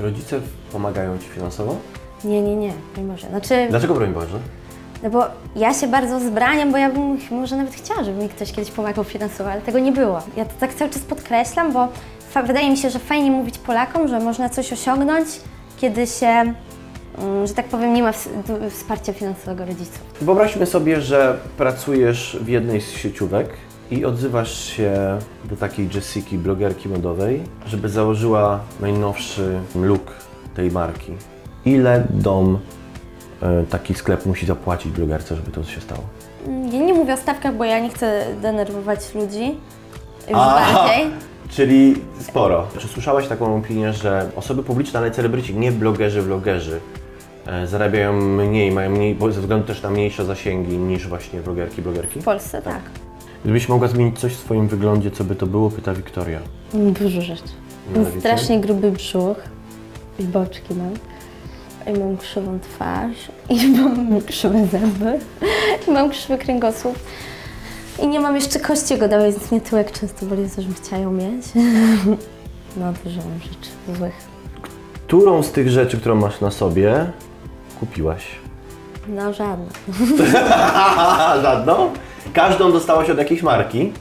Rodzice pomagają Ci finansowo? Nie, nie, nie, nie może. Znaczy, Dlaczego broń Boże? no bo ja się bardzo zbraniam, bo ja bym może nawet chciała, żeby mi ktoś kiedyś pomagał finansowo, ale tego nie było. Ja to tak cały czas podkreślam, bo wydaje mi się, że fajnie mówić Polakom, że można coś osiągnąć, kiedy się, mm, że tak powiem, nie ma wsparcia finansowego rodziców. Wyobraźmy sobie, że pracujesz w jednej z sieciówek i odzywasz się do takiej Jessiki, blogerki modowej, żeby założyła najnowszy look tej marki. Ile dom e, taki sklep musi zapłacić blogerce, żeby to się stało? Mm, Ja nie mówię o stawkach, bo ja nie chcę denerwować ludzi już bardziej. Czyli sporo. Czy słyszałaś taką opinię, że osoby publiczne, ale celebryci, nie blogerzy, vlogerzy, e, zarabiają mniej, mają mniej, bo ze względu też na mniejsze zasięgi niż właśnie blogerki, blogerki? W Polsce tak. Gdybyś mogła zmienić coś w swoim wyglądzie, co by to było, pyta Wiktoria. Dużo rzeczy. Mam strasznie gruby brzuch i boczki mam. I mam krzywą twarz, i mam krzywe zęby, i mam krzywy kręgosłup. I nie mam jeszcze kości ogodowej, więc mnie tyłek często boli, za żebym chciała ją mieć. No, dużo mam rzeczy złych. Którą z tych rzeczy, którą masz na sobie, kupiłaś? No, żadne. Żadną? Każdą dostałaś od jakiejś marki?